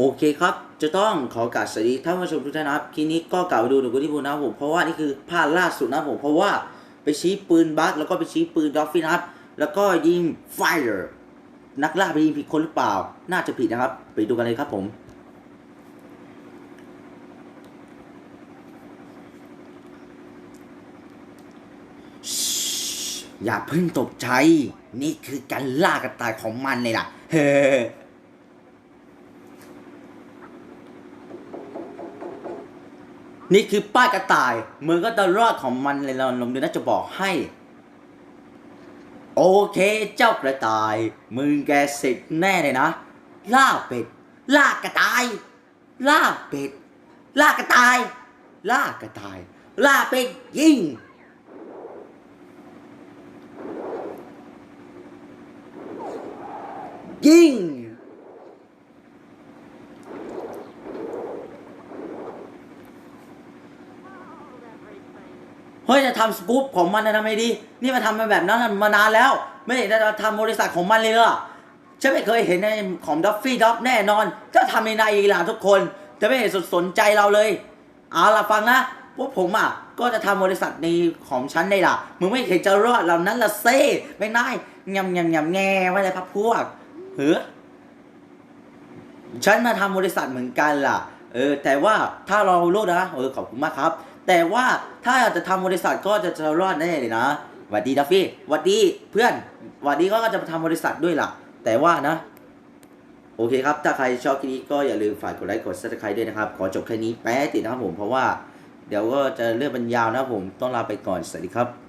โอเคครับ จะต้องขอกราบสวัสดีท่านผู้ชมทุกท่านนะครับคลิปนี้ก็กล่าวไปดูหนูกุที่บูนะครับผมเพราะว่านี่คือภาพล่าสุดนะผมเพราะว่าไปชี้ปืนบัคแล้วก็ไปชี้ปืนดอฟฟินนะครับแล้วก็ยิงไฟเอร์นักล่าไปยิงผิดคนหรือเปล่า น่าจะผิดนะครับ ไปดูกันเลยครับผม อย่าเพิ่งตกใจ นี่คือการล่ากระต่ายของมันเลยล่ะ เฮ้ นี่คือป้ายกระต่ายมึงก็จะรอดของมันเลยเราลงดูน่าจะบอกให้ โอเคเจ้ากระต่าย มึงแกเสร็จแน่เลยนะ ล่าเป็ด ล่ากระต่าย ล่าเป็ด ล่ากระต่าย ล่ากระต่าย ล่าเป็ดยิงยิง เฮ้ยจะทำสกู๊ปของมันนะทำไมดี นี่มาทำมาแบบนั้นมานานแล้ว ไม่เห็นจะทำบริษัทของมันเลยเหรอฉันไม่เคยเห็นในของดัฟฟี่ด็อกแน่นอนก็ทำในในอีหลานทุกคน จะไม่เห็นสนใจเราเลยเอาล่ะฟังนะพวกผมอะก็จะทำบริษัทในของฉันได้ล่ะ มึงไม่เห็นจะรอดเหล่านั้นละเซ่ไม่ได้ยำยำยำแง่ไว้เลยพักพวกเฮ้อฉันมาทำบริษัทเหมือนกันล่ะ เออ แต่ว่าถ้าเรารู้นะ เออ ขอบคุณมากครับ แต่ว่าถ้าจะทำบริษัทก็จะจะรอดแน่เลยนะหวัดดีดัฟฟี่หวัดดีเพื่อนหวัดดีก็จะทำบริษัทด้วยล่ะ แต่ว่านะ โอเคครับ ถ้าใครชอบคลิปนี้ก็อย่าลืมฝากกดไลค์กดซับสไครต์ด้วยนะครับ ขอจบแค่นี้แป๊ะติดนะครับผมเพราะว่า เดี๋ยวก็จะเลื่อนบรรยาวนะผมต้องลาไปก่อนสวัสดีครับ